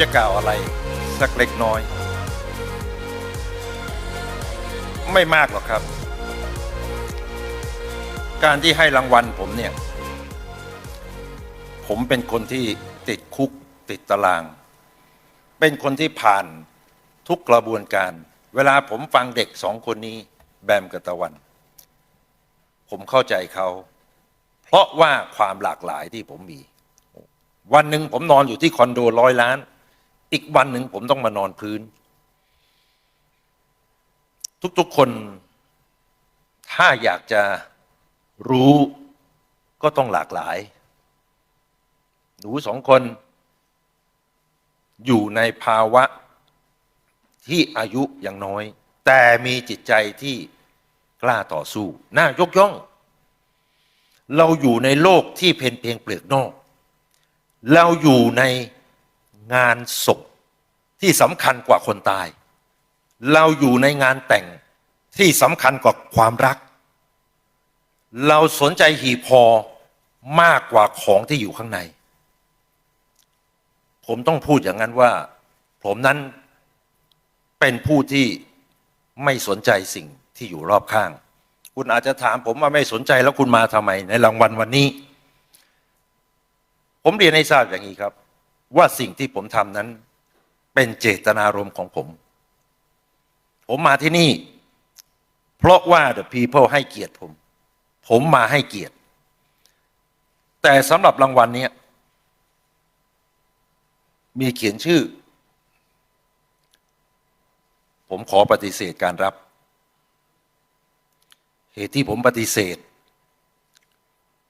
จะกล่าวอะไรสักเล็กน้อย ไม่มากหรอกครับ การที่ให้รางวัลผมเนี่ย ผมเป็นคนที่ติดคุกติดตาราง เป็นคนที่ผ่านทุกกระบวนการ เวลาผมฟังเด็กสองคนนี้ แบมกับตะวัน ผมเข้าใจเขาเพราะว่าความหลากหลายที่ผมมี วันหนึ่งผมนอนอยู่ที่คอนโดร้อยล้าน อีกวันหนึ่งผมต้องมานอนพื้น ทุกๆคน ถ้าอยากจะรู้ก็ต้องหลากหลาย หนูสองคน อยู่ในภาวะที่อายุยังน้อย แต่มีจิตใจที่กล้าต่อสู้ น่ายกย่อง เราอยู่ในโลกที่เพนเพียงเปลือกนอก เราอยู่ใน งานศพที่สำคัญกว่าคนตาย เราอยู่ในงานแต่งที่สำคัญกว่าความรัก เราสนใจหีพอมากกว่าของที่อยู่ข้างใน ผมต้องพูดอย่างนั้นว่า ผมนั้นเป็นผู้ที่ไม่สนใจสิ่งที่อยู่รอบข้าง คุณอาจจะถามผมว่าไม่สนใจแล้วคุณมาทำไมในรางวัลวันนี้ ผมเรียนให้ทราบอย่างนี้ครับ ว่าสิ่งที่ผมทำนั้น เป็นเจตนารมณ์ของผม ผมมาที่นี่ เพราะว่า the people ให้เกียรติผม ผมมาให้เกียรติ แต่สำหรับรางวัลนี้มีเขียนชื่อ ผมขอปฏิเสธการรับ เหตุที่ผมปฏิเสธ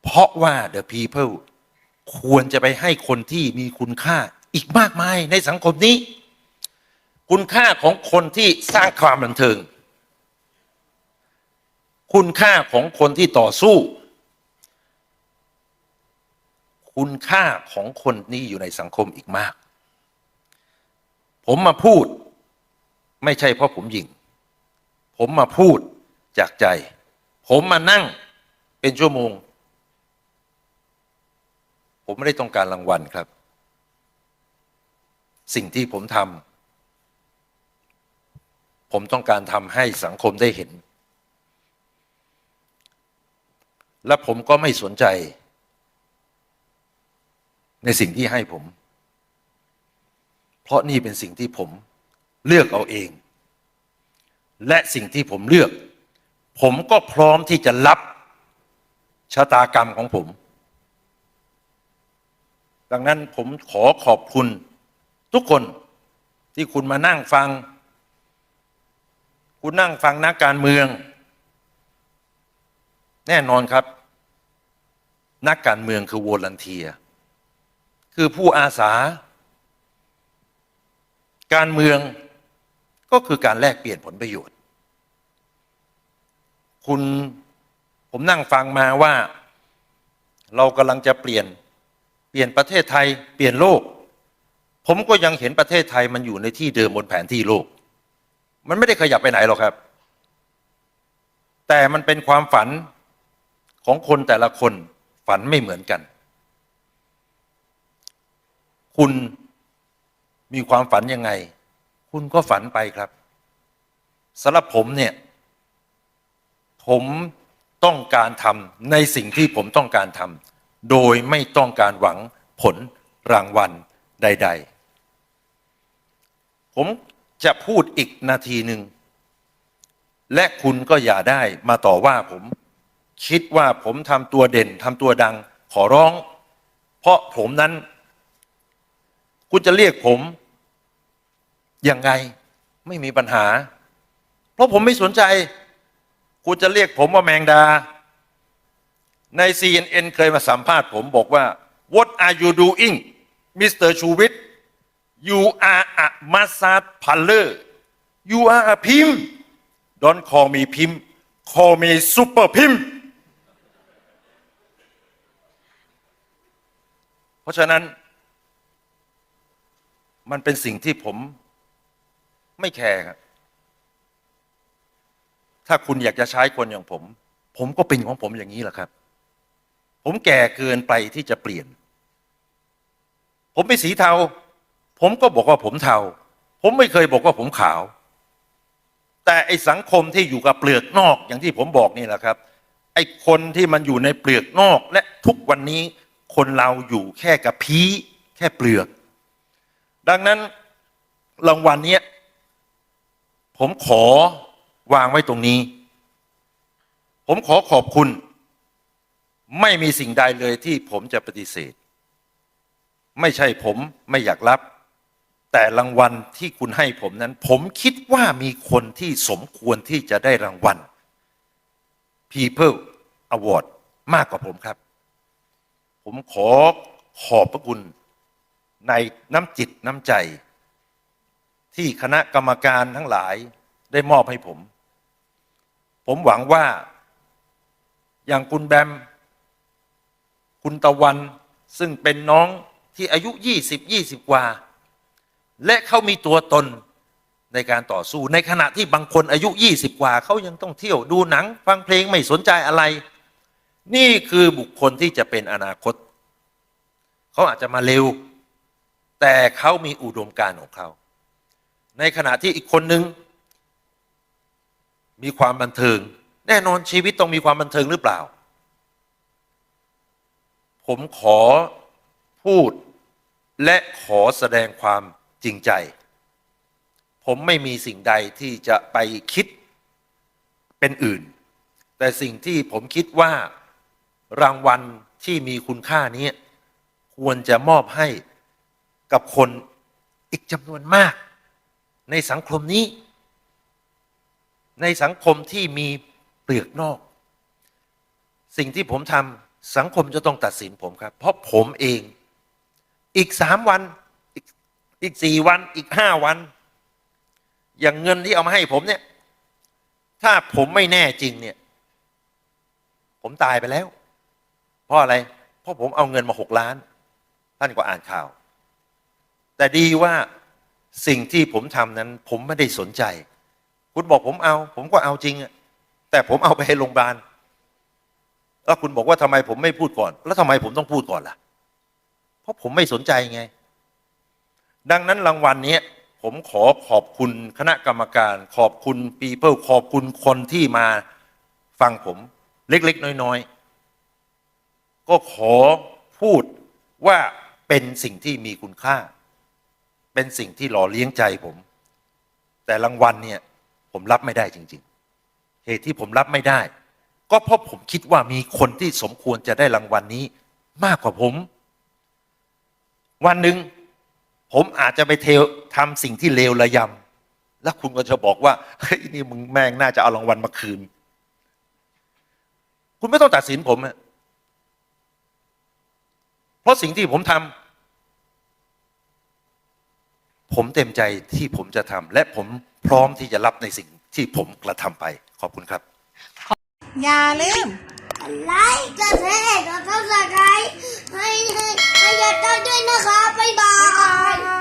เพราะว่า the people ควรจะไปให้คนที่มีคุณค่าอีกมากมายในสังคมนี้ คุณค่าของคนที่สร้างความบันเทิง คุณค่าของคนที่ต่อสู้ คุณค่าของคนนี้อยู่ในสังคมอีกมาก ผมมาพูดไม่ใช่เพราะผมหยิง ผมมาพูดจากใจ ผมมานั่งเป็นชั่วโมง ผมไม่ได้ต้องการรางวัลครับ สิ่งที่ผมทำผมต้องการทำให้สังคมได้เห็น และผมก็ไม่สนใจ ในสิ่งที่ให้ผม เพราะนี่เป็นสิ่งที่ผมเลือกเอาเอง และสิ่งที่ผมเลือก ผมก็พร้อมที่จะรับชะตากรรมของผม ดังนั้นผมขอขอบคุณทุกคนที่คุณมานั่งฟัง คุณนั่งฟังนักการเมือง แน่นอนครับ นักการเมืองคือวอลันเทีย คือผู้อาสา การเมืองก็คือการแลกเปลี่ยนผลประโยชน์ คุณผมนั่งฟังมาว่า เรากำลังจะเปลี่ยน เปลี่ยนประเทศไทยเปลี่ยนโลก ผมก็ยังเห็นประเทศไทยมันอยู่ในที่เดิมบนแผนที่โลก มันไม่ได้ขยับไปไหนหรอกครับ แต่มันเป็นความฝันของคนแต่ละคนฝันไม่เหมือนกัน คุณมีความฝันยังไง คุณก็ฝันไปครับสำหรับผมเนี่ย ผมต้องการทำในสิ่งที่ผมต้องการทำ โดยไม่ต้องการหวังผลรางวัลใด ๆ ผมจะพูดอีกนาทีหนึ่ง และคุณก็อย่าได้มาต่อว่าผม คิดว่าผมทำตัวเด่นทำตัวดังขอร้อง เพราะผมนั้น คุณจะเรียกผมยังไงไม่มีปัญหา เพราะผมไม่สนใจ คุณจะเรียกผมว่าแมงดา ใน CNN เคยมาสัมภาษณ์ผมบอกว่า What are you doing Mr. ชูวิท You are a massage parlor You are a pimp Don't call me pimp Call me super pimp เพราะฉะนั้น มันเป็นสิ่งที่ผมไม่แคร์ครับถ้าคุณอยากจะใช้คนอย่างผม ผมก็เป็นของผมอย่างนี้แหละครับ ผมแก่เกินไปที่จะเปลี่ยน ผมเป็นสีเทา ผมก็บอกว่าผมเทา ผมไม่เคยบอกว่าผมขาว แต่ไอสังคมที่อยู่กับเปลือกนอกอย่างที่ผมบอกนี่แหละครับ ไอคนที่มันอยู่ในเปลือกนอก และทุกวันนี้คนเราอยู่แค่กับพีแค่เปลือก ดังนั้นรางวัลเนี้ยผมขอวางไว้ตรงนี้ ผมขอขอบคุณ ไม่มีสิ่งใดเลยที่ผมจะปฏิเสธ ไม่ใช่ผมไม่อยากรับ แต่รางวัลที่คุณให้ผมนั้น ผมคิดว่ามีคนที่สมควรที่จะได้รางวัล People Award มากกว่าผมครับ ผมขอขอบพระคุณในน้ำจิตน้ำใจ ที่คณะกรรมการทั้งหลายได้มอบให้ผม ผมหวังว่าอย่างคุณแบม คุณตะวันซึ่งเป็นน้องที่อายุ20 20กว่า และเขามีตัวตนในการต่อสู้ในขณะที่บางคนอายุ20กว่าเขายังต้องเที่ยวดูหนัง ฟังเพลงไม่สนใจอะไร นี่คือบุคคลที่จะเป็นอนาคต เขาอาจจะมาเร็ว แต่เขามีอุดมการของเขา ในขณะที่อีกคนนึง มีความบันเทิง แน่นอนชีวิตต้องมีความบันเทิงหรือเปล่า ผมขอพูดและขอแสดงความจริงใจ ผมไม่มีสิ่งใดที่จะไปคิดเป็นอื่น แต่สิ่งที่ผมคิดว่ารางวัลที่มีคุณค่านี้ ควรจะมอบให้กับคนอีกจำนวนมาก ในสังคมนี้ ในสังคมที่มีเปลือกนอก สิ่งที่ผมทำ สังคมจะต้องตัดสินผมครับ เพราะผมเองอีกสามวัน อีกสี่วันอีกห้าวัน อย่างเงินที่เอามาให้ผมเนี่ย ถ้าผมไม่แน่จริงเนี่ย ผมตายไปแล้ว เพราะอะไร เพราะผมเอาเงินมาหกล้าน ท่านก็อ่านข่าว แต่ดีว่าสิ่งที่ผมทำนั้น ผมไม่ได้สนใจ คุณบอกผมเอา ผมก็เอาจริงแต่ผมเอาไปให้โรงพยาบาล แล้วคุณบอกว่าทำไมผมไม่พูดก่อน แล้วทำไมผมต้องพูดก่อนล่ะ เพราะผมไม่สนใจไง ดังนั้นรางวัลเนี้ผมขอขอบคุณคณะกรรมการ ขอบคุณปีเปิลขอบคุณคนที่มาฟังผม เล็ก ๆ น้อย ๆ ก็ขอพูดว่าเป็นสิ่งที่มีคุณค่า เป็นสิ่งที่หล่อเลี้ยงใจผม แต่รางวัลเนี่ย ผมรับไม่ได้จริง ๆ เหตุที่ผมรับไม่ได้ ก็เพราะผมคิดว่ามีคนที่สมควรจะได้รางวัลนี้มากกว่าผม วันหนึ่งผมอาจจะไปเททำสิ่งที่เลวระยำแล้วคุณก็จะบอกว่าเฮ้ยนี่มึงแม่งน่าจะเอารางวัลมาคืน คุณไม่ต้องตัดสินผมเพราะสิ่งที่ผมทำผมเต็มใจที่ผมจะทำและผมพร้อมที่จะรับในสิ่งที่ผมกระทำไป ขอบคุณครับ อย่าลืมไลค์กดแชร์กดซับสไครต์ให้ให้ให้ยาเจ้าด้วยนะคะบ๊ายบาย